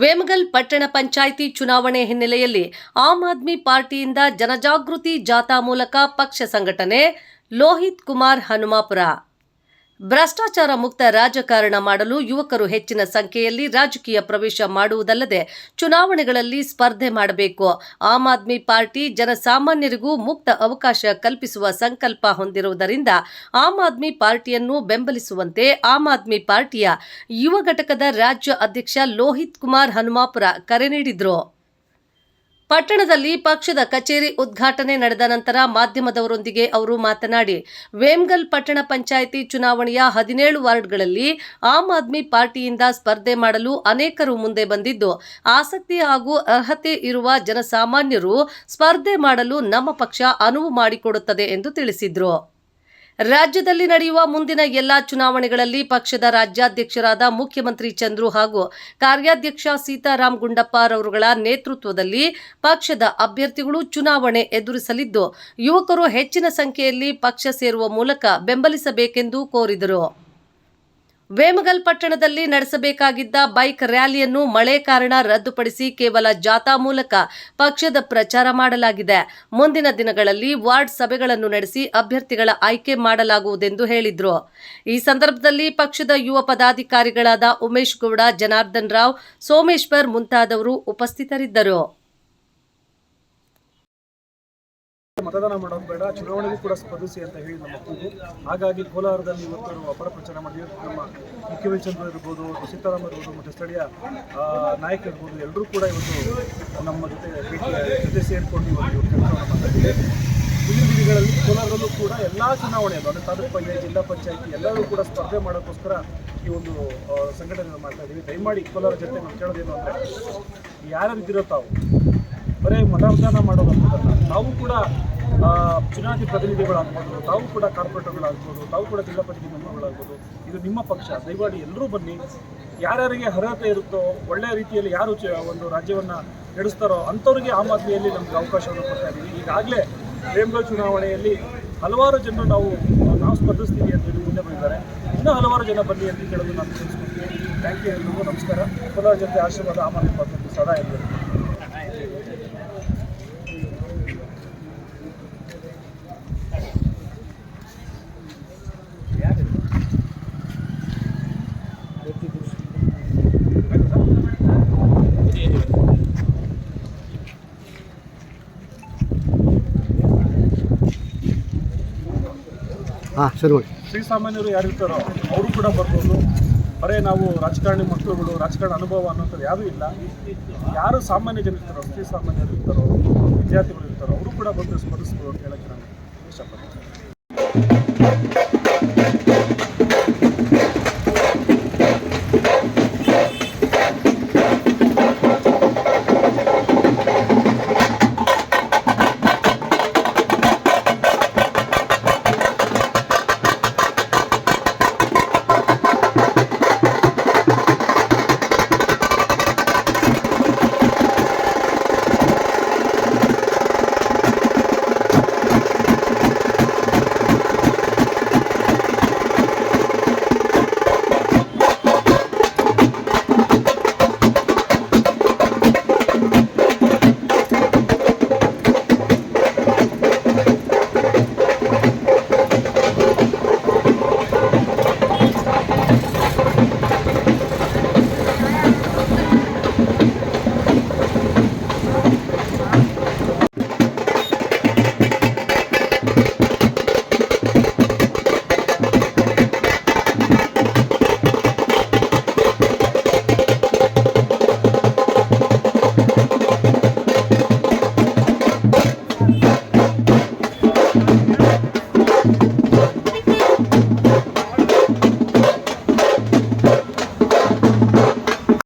ವೇಮಗಲ್ ಪಟ್ಟಣ ಪಂಚಾಯಿತಿ ಚುನಾವಣೆ ಹಿನ್ನೆಲೆಯಲ್ಲಿ ಆಮ್ ಆದ್ಮಿ ಪಾರ್ಟಿಯಿಂದ ಜನಜಾಗೃತಿ ಜಾಥಾ ಮೂಲಕ ಪಕ್ಷ ಸಂಘಟನೆ ಲೋಹಿತ್ ಕುಮಾರ್ ಹನುಮಾಪುರ. ಭ್ರಷ್ಟಾಚಾರ ಮುಕ್ತ ರಾಜಕಾರಣ ಮಾಡಲು ಯುವಕರು ಹೆಚ್ಚಿನ ಸಂಖ್ಯೆಯಲ್ಲಿ ರಾಜಕೀಯ ಪ್ರವೇಶ ಮಾಡುವುದಲ್ಲದೆ ಚುನಾವಣೆಗಳಲ್ಲಿ ಸ್ಪರ್ಧೆ ಮಾಡಬೇಕು. ಆಮ್ ಆದ್ಮಿ ಪಾರ್ಟಿ ಜನಸಾಮಾನ್ಯರಿಗೂ ಮುಕ್ತ ಅವಕಾಶ ಕಲ್ಪಿಸುವ ಸಂಕಲ್ಪ ಹೊಂದಿರುವುದರಿಂದ ಆಮ್ ಆದ್ಮಿ ಪಾರ್ಟಿಯನ್ನು ಬೆಂಬಲಿಸುವಂತೆ ಆಮ್ ಆದ್ಮಿ ಪಾರ್ಟಿಯ ಯುವ ಘಟಕದ ರಾಜ್ಯ ಅಧ್ಯಕ್ಷ ಲೋಹಿತ್ ಕುಮಾರ್ ಹನುಮಾಪುರ ಕರೆ ನೀಡಿದರು. ಪಟ್ಟಣದಲ್ಲಿ ಪಕ್ಷದ ಕಚೇರಿ ಉದ್ಘಾಟನೆ ನಡೆದ ನಂತರ ಮಾಧ್ಯಮದವರೊಂದಿಗೆ ಅವರು ಮಾತನಾಡಿ, ವೇಮ್ಗಲ್ ಪಟ್ಟಣ ಪಂಚಾಯಿತಿ ಚುನಾವಣೆಯ ಹದಿನೇಳು ವಾರ್ಡ್ಗಳಲ್ಲಿ ಆಮ್ ಆದ್ಮಿ ಪಾರ್ಟಿಯಿಂದ ಸ್ಪರ್ಧೆ ಮಾಡಲು ಅನೇಕರು ಮುಂದೆ ಬಂದಿದ್ದು, ಆಸಕ್ತಿ ಹಾಗೂ ಅರ್ಹತೆ ಇರುವ ಜನಸಾಮಾನ್ಯರು ಸ್ಪರ್ಧೆ ಮಾಡಲು ನಮ್ಮ ಪಕ್ಷ ಅನುವು ಮಾಡಿಕೊಡುತ್ತದೆ ಎಂದು ತಿಳಿಸಿದರು. ರಾಜ್ಯದಲ್ಲಿ ನಡೆಯುವ ಮುಂದಿನ ಎಲ್ಲಾ ಚುನಾವಣೆಗಳಲ್ಲಿ ಪಕ್ಷದ ರಾಜ್ಯಾಧ್ಯಕ್ಷರಾದ ಮುಖ್ಯಮಂತ್ರಿ ಚಂದ್ರು ಹಾಗೂ ಕಾರ್ಯಾಧ್ಯಕ್ಷ ಸೀತಾರಾಮ್ ಗುಂಡಪ್ಪರವರುಗಳ ನೇತೃತ್ವದಲ್ಲಿ ಪಕ್ಷದ ಅಭ್ಯರ್ಥಿಗಳು ಚುನಾವಣೆ ಎದುರಿಸಲಿದ್ದು, ಯುವಕರು ಹೆಚ್ಚಿನ ಸಂಖ್ಯೆಯಲ್ಲಿ ಪಕ್ಷ ಸೇರುವ ಮೂಲಕ ಬೆಂಬಲಿಸಬೇಕೆಂದು ಕೋರಿದರು. ವೇಮಗಲ್ ಪಟ್ಟಣದಲ್ಲಿ ನಡೆಸಬೇಕಾಗಿದ್ದ ಬೈಕ್ ರ್ಯಾಲಿಯನ್ನು ಮಳೆ ಕಾರಣ ರದ್ದುಪಡಿಸಿ ಕೇವಲ ಜಾಥಾ ಮೂಲಕ ಪಕ್ಷದ ಪ್ರಚಾರ ಮಾಡಲಾಗಿದೆ. ಮುಂದಿನ ದಿನಗಳಲ್ಲಿ ವಾರ್ಡ್ ಸಭೆಗಳನ್ನು ನಡೆಸಿ ಅಭ್ಯರ್ಥಿಗಳ ಆಯ್ಕೆ ಮಾಡಲಾಗುವುದೆಂದು ಹೇಳಿದರು. ಈ ಸಂದರ್ಭದಲ್ಲಿ ಪಕ್ಷದ ಯುವ ಪದಾಧಿಕಾರಿಗಳಾದ ಉಮೇಶ್ ಗೌಡ, ಜನಾರ್ದನ್ ರಾವ್, ಸೋಮೇಶ್ವರ್ ಮುಂತಾದವರು ಉಪಸ್ಥಿತರಿದ್ದರು. ಮತದಾನ ಮಾಡೋದು ಬೇಡ, ಚುನಾವಣೆಗೂ ಕೂಡ ಸ್ಪರ್ಧಿಸಿ ಅಂತ ಹೇಳಿ ನಮ್ಮ ಕೂಗು. ಹಾಗಾಗಿ ಕೋಲಾರದಲ್ಲಿ ಇವತ್ತು ನಾವು ಅಪರ ಪ್ರಚಾರ ಮಾಡಿದ್ವಿ ನಮ್ಮ ಮುಖ್ಯಮಂತ್ರಿ ಚಂದ್ರ ಇರ್ಬೋದು ಸೀತಾರಾಮ್ ಇರ್ಬೋದು, ಮತ್ತು ಸ್ಥಳೀಯ ನಾಯಕ ಇರ್ಬೋದು, ಎಲ್ಲರೂ ಕೂಡ ಇವತ್ತು ನಮ್ಮ ಜೊತೆ ಜೊತೆ ಸೇರಿಕೊಂಡು ಇವತ್ತು ಕೆಲಸವನ್ನು ದಿನಗಳಲ್ಲಿ ಕೋಲಾರದಲ್ಲೂ ಕೂಡ ಎಲ್ಲ ಚುನಾವಣೆಯಲ್ಲೂ ಅಂದರೆ ತಾಲೂಕು ಪಂಚಾಯತ್, ಜಿಲ್ಲಾ ಪಂಚಾಯತಿ, ಎಲ್ಲರೂ ಕೂಡ ಸ್ಪರ್ಧೆ ಮಾಡೋಕ್ಕೋಸ್ಕರ ಈ ಒಂದು ಸಂಘಟನೆಯನ್ನು ಮಾಡ್ತಾ ಇದ್ದೀವಿ. ದಯಮಾಡಿ ಕೋಲಾರ ಜೊತೆ ನಾವು ಕೇಳೋದೇನು ಅಂದರೆ ಯಾರ್ಯಾರು ಇದ್ದಿರೋ ತಾವು ಬರೀ ಮತದಾನ ಮಾಡೋದು ನಾವು ಕೂಡ ಚುನಾವಣೆ ಪ್ರತಿನಿಧಿಗಳಾಗ್ಬೋದು, ತಾವು ಕೂಡ ಕಾರ್ಪೊರೇಟರ್ಗಳಾಗ್ಬೋದು, ತಾವು ಕೂಡ ಜಿಲ್ಲಾ ಪಂಚಾಯತಿ ಮೆಂಬರ್ಗಳಾಗ್ಬೋದು, ಇದು ನಿಮ್ಮ ಪಕ್ಷ, ದಯಮಾಡಿ ಎಲ್ಲರೂ ಬನ್ನಿ. ಯಾರ್ಯಾರಿಗೆ ಅರ್ಹತೆ ಇರುತ್ತೋ, ಒಳ್ಳೆಯ ರೀತಿಯಲ್ಲಿ ಯಾರು ಒಂದು ರಾಜ್ಯವನ್ನು ನಡೆಸ್ತಾರೋ ಅಂಥವ್ರಿಗೆ ಆಮ್ ಆದ್ಮಿಯಲ್ಲಿ ನಮಗೆ ಅವಕಾಶವನ್ನು ಕೊಡ್ತಾ ಇದ್ದೀವಿ ಈಗಾಗಲೇ ರೇಮ್ಗಲ್ ಚುನಾವಣೆಯಲ್ಲಿ ಹಲವಾರು ಜನರು ನಾವು ನಾವು ಸ್ಪರ್ಧಿಸ್ತೀವಿ ಅಂತ ಹೇಳಿ ಮುಂದೆ ಬಂದಿದ್ದಾರೆ. ಇನ್ನೂ ಹಲವಾರು ಜನ ಬನ್ನಿ ಅಂತ ಹೇಳೋದು ನಾನು ತಿಳಿಸ್ಕೊಡ್ತೀನಿ ಥ್ಯಾಂಕ್ ಯು ಎಲ್ಲರಿಗೂ ನಮಸ್ಕಾರ. ಕೋಲಾರ ಜೊತೆ ಆಶೀರ್ವಾದ ಆಮ್ ಆದ್ಮಿ ಸದಾ ಇರಬೇಕು ಶುರು ಮಾಡಿ. ಶ್ರೀಸಾಮಾನ್ಯರು ಯಾರಿರ್ತಾರೋ ಅವರು ಕೂಡ ಬರ್ಬೋದು. ಬರೇ ನಾವು ರಾಜಕಾರಣಿ ಮಕ್ಕಳುಗಳು, ರಾಜಕಾರಣ ಅನುಭವ ಅನ್ನೋಂಥದ್ದು ಯಾರೂ ಇಲ್ಲ. ಯಾರು ಸಾಮಾನ್ಯ ಜನ ಇರ್ತಾರೋ ಶ್ರೀಸಾಮಾನ್ಯರು ಇರ್ತಾರೋ, ವಿದ್ಯಾರ್ಥಿಗಳು ಇರ್ತಾರೋ, ಅವರು ಕೂಡ ಬಂದು ಸ್ಪರ್ಧಿಸ್ಬೋದು ಅಂತ ಹೇಳಕ್ಕೆ ನಾನು ಇಷ್ಟಪಡ್ತೀನಿ.